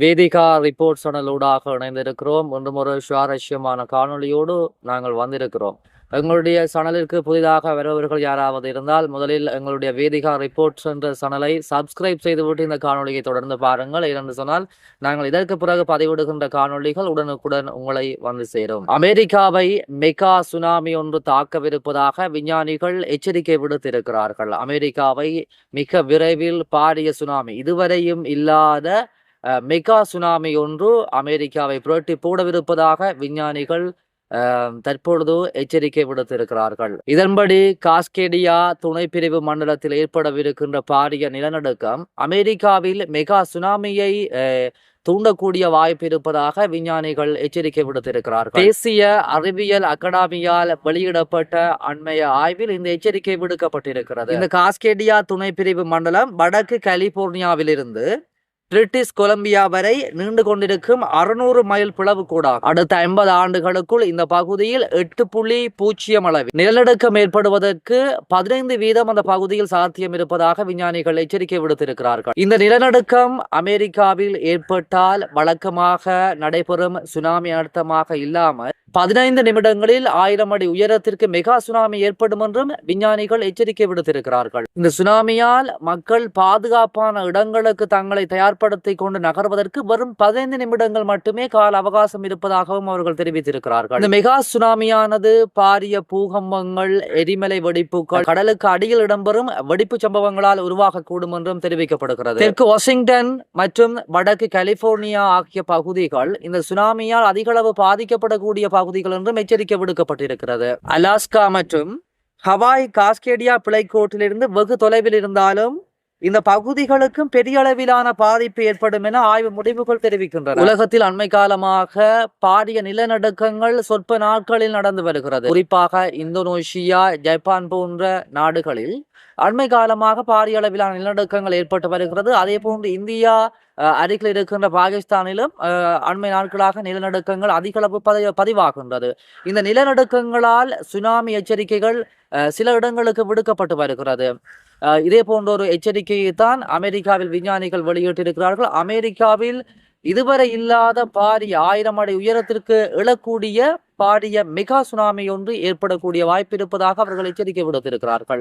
Vedika report சேனலூடாக இணைந்திருக்கிறோம். இன்றும் ஒரு சுவாரஸ்யமான காணொளியோடு நாங்கள் வந்திருக்கிறோம். எங்களுடைய சேனலிற்கு புதிதாக வருபவர்கள் யாராவது இருந்தால் முதலில் எங்களுடைய வேதிகா ரிப்போர்ட்ஸ் என்ற சேனலை சப்ஸ்கிரைப் செய்துவிட்டு இந்த காணொலியை தொடர்ந்து பாருங்கள். ஏனென்று சொன்னால் நாங்கள் இதற்கு பிறகு பதிவிடுகின்ற காணொளிகள் உடனுக்குடன் உங்களை வந்து சேரும். அமெரிக்காவை மெகா சுனாமி ஒன்று தாக்கவிருப்பதாக விஞ்ஞானிகள் எச்சரிக்கை விடுத்திருக்கிறார்கள். அமெரிக்காவை மிக விரைவில் பாரிய சுனாமி. இதுவரையும் இல்லாத மெகா சுனாமி ஒன்று அமெரிக்காவை புரட்டி போடவிருப்பதாக விஞ்ஞானிகள் தற்பொழுது எச்சரிக்கை விடுத்திருக்கிறார்கள். இதன்படி காஸ்கேடியா துணைப்பிரிவு மண்டலத்தில் ஏற்படவிருக்கின்ற பாரிய நிலநடுக்கம் அமெரிக்காவில் மெகா சுனாமியை தூண்டக்கூடிய வாய்ப்பு இருப்பதாக விஞ்ஞானிகள் எச்சரிக்கை விடுத்திருக்கிறார்கள். தேசிய அறிவியல் அகாடமியால் வெளியிடப்பட்ட அண்மைய ஆய்வில் இந்த எச்சரிக்கை விடுக்கப்பட்டிருக்கிறது. இந்த காஸ்கேடியா துணைப்பிரிவு மண்டலம் வடக்கு கலிபோர்னியாவிலிருந்து பிரிட்டிஷ் கொலம்பியா வரை நீண்டு கொண்டிருக்கும் அறுநூறு மைல் பிளவு கூடாகும் அடுத்த ஐம்பது ஆண்டுகளுக்குள் இந்த பகுதியில் எட்டு புள்ளி பூஜ்ஜியம் அளவில் நிலநடுக்கம் ஏற்படுவதற்கு பதினைந்து வீதம் அந்த பகுதியில் சாத்தியம் இருப்பதாக விஞ்ஞானிகள் எச்சரிக்கை விடுத்திருக்கிறார்கள். இந்த நிலநடுக்கம் அமெரிக்காவில் ஏற்பட்டால் வழக்கமாக நடைபெறும் சுனாமி அர்த்தமாக இல்லாமல் பதினைந்து நிமிடங்களில் ஆயிரம் அடி உயரத்திற்கு மெகா சுனாமி ஏற்படும் என்றும் விஞ்ஞானிகள் எச்சரிக்கை விடுத்திருக்கிறார்கள். இந்த சுனாமியால் மக்கள் பாதுகாப்பான இடங்களுக்கு தங்களை தயார் தயார்படுத்திக் கொண்டு நகர்வதற்கு வெறும் பதினைந்து நிமிடங்கள் மட்டுமே கால அவகாசம் இருப்பதாகவும் அவர்கள் தெரிவித்திருக்கிறார்கள். இந்த மெகா சுனாமியானது பாரிய பூகம்பங்கள் எரிமலை வெடிப்புகள் கடலுக்கு அடியில் இடம்பெறும் வெடிப்பு சம்பவங்களால் உருவாகக்கூடும் என்றும் தெரிவிக்கப்படுகிறது. தெற்கு வாஷிங்டன் மற்றும் வடக்கு கலிபோர்னியா ஆகிய பகுதிகள் இந்த சுனாமியால் அதிகளவு பாதிக்கப்படக்கூடிய பகுதிகள் என்றும் எச்சரிக்கை விடுக்கப்பட்டிருக்கிறது. அலாஸ்கா மற்றும் ஹவாய் காஸ்கேடியா பிளைக்கோட்டிலிருந்து வெகு தொலைவில் இருந்தாலும் இந்த பகுதிகளுக்கும் பெரிய அளவிலான பாதிப்பு ஏற்படும் என ஆய்வு முடிவுகள் தெரிவிக்கின்றன. உலகத்தில் அண்மை காலமாக பாரிய நிலநடுக்கங்கள் சொற்ப நாட்களில் நடந்து வருகிறது. குறிப்பாக இந்தோனேஷியா ஜப்பான் போன்ற நாடுகளில் அண்மை காலமாக பாரிய அளவிலான நிலநடுக்கங்கள் ஏற்பட்டு வருகிறது. அதே போன்று இந்தியா அருகில் இருக்கின்ற பாகிஸ்தானிலும் அண்மை நாட்களாக நிலநடுக்கங்கள் அதிகளவு பதி- பதிவாகின்றது. இந்த நிலநடுக்கங்களால் சுனாமி எச்சரிக்கைகள் சில இடங்களுக்கு விடுக்கப்பட்டு வருகிறது. இதே போன்ற ஒரு எச்சரிக்கையை தான் அமெரிக்காவில் விஞ்ஞானிகள் வெளியிட்டிருக்கிறார்கள். அமெரிக்காவில் இதுவரை இல்லாத பாரிய ஆயிரம் அடி உயரத்திற்கு எழக்கூடிய பாரிய மெகா சுனாமி ஒன்று ஏற்படக்கூடிய வாய்ப்பு இருப்பதாக அவர்கள் எச்சரிக்கை விடுத்திருக்கிறார்கள்.